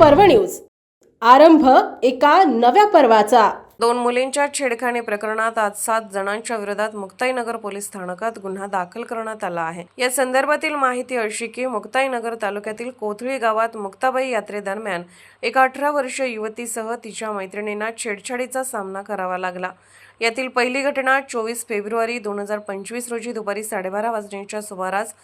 पर्व न्यूज. आरंभ एका नव्या पर्वाचा. दोन मुलींच्या छेडखानी प्रकरणात आज सात जणांच्या विरोधात मुक्ताईनगर पोलीस स्थानकात गुन्हा दाखल करण्यात आला आहे. या संदर्भातील माहिती अशी की मुक्ताईनगर तालुक्यातील कोथळी गावात मुक्ताबाई यात्रेदरम्यान एका अठरा वर्षीय युवतीसह तिच्या मैत्रिणींना छेडछाडीचा सामना करावा लागला. यातील पहिली घटना चोवीस फेब्रुवारी दोन हजार पंचवीस रोजी दुपारी साडेबारा वाजण्याच्या सुमारास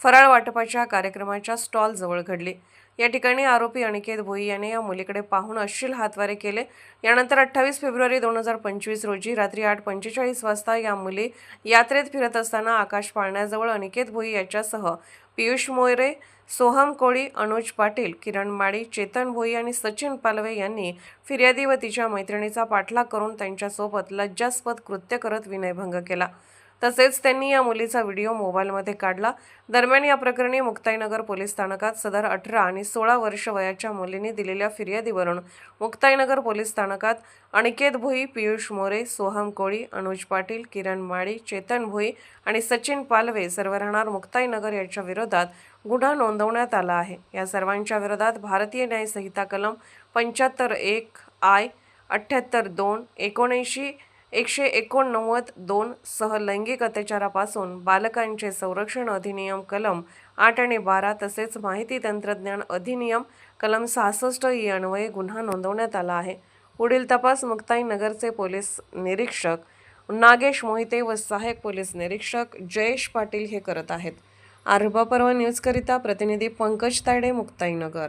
फराळ वाटपाच्या कार्यक्रमाच्या स्टॉल जवळ घडली. या ठिकाणी आरोपी अनिकेत भोई याने या मुलीकडे पाहून अश्लील हातवारे केले. यानंतर अठ्ठावीस फेब्रुवारी दोन हजार पंचवीस रोजी रात्री आठ पंचेचाळीस वाजता या मुली यात्रेत फिरत असताना आकाश पाळण्याजवळ अनिकेत भोई याच्यासह पियुष मोयरे सोहम कोळी अनुज पाटील किरण माळी चेतन भोई आणि सचिन पालवे यांनी फिर्यादी व तिच्या मैत्रिणीचा पाठलाग करून त्यांच्यासोबत लज्जास्पद कृत्य करत विनयभंग केला. तसेच त्यांनी या मुलीचा व्हिडिओ मोबाईलमध्ये काढला. दरम्यान या प्रकरणी मुक्ताईनगर पोलीस स्थानकात सदर अठरा आणि सोळा वर्ष वयाच्या मुलींनी दिलेल्या फिर्यादीवरून मुक्ताईनगर पोलीस स्थानकात अनिकेत भोई पियुष मोरे सोहम कोळी अनुज पाटील किरण माळी चेतन भोई आणि सचिन पालवे सर्व राहणार मुक्ताईनगर यांच्या विरोधात गुन्हा नोंदवण्यात आला आहे. या सर्वांच्या विरोधात भारतीय न्याय संहिता कलम पंच्याहत्तर एक आय अठ्ठ्याहत्तर दोन एकोणऐंशी एकशे एकोणनव्वद दोन सह लैंगिक अत्याचारापासून बालकांचे संरक्षण अधिनियम कलम आठ आणि बारा तसेच माहिती तंत्रज्ञान अधिनियम कलम सहासष्ट ई अन्वये गुन्हा नोंदवण्यात आला आहे. पुढील तपास मुक्ताई नगरचे पोलीस निरीक्षक नागेश मोहिते व सहाय्यक पोलीस निरीक्षक जयेश पाटील हे करत आहेत. आरबा पर्व न्यूजकरिता प्रतिनिधी पंकज तायडे मुक्ताईनगर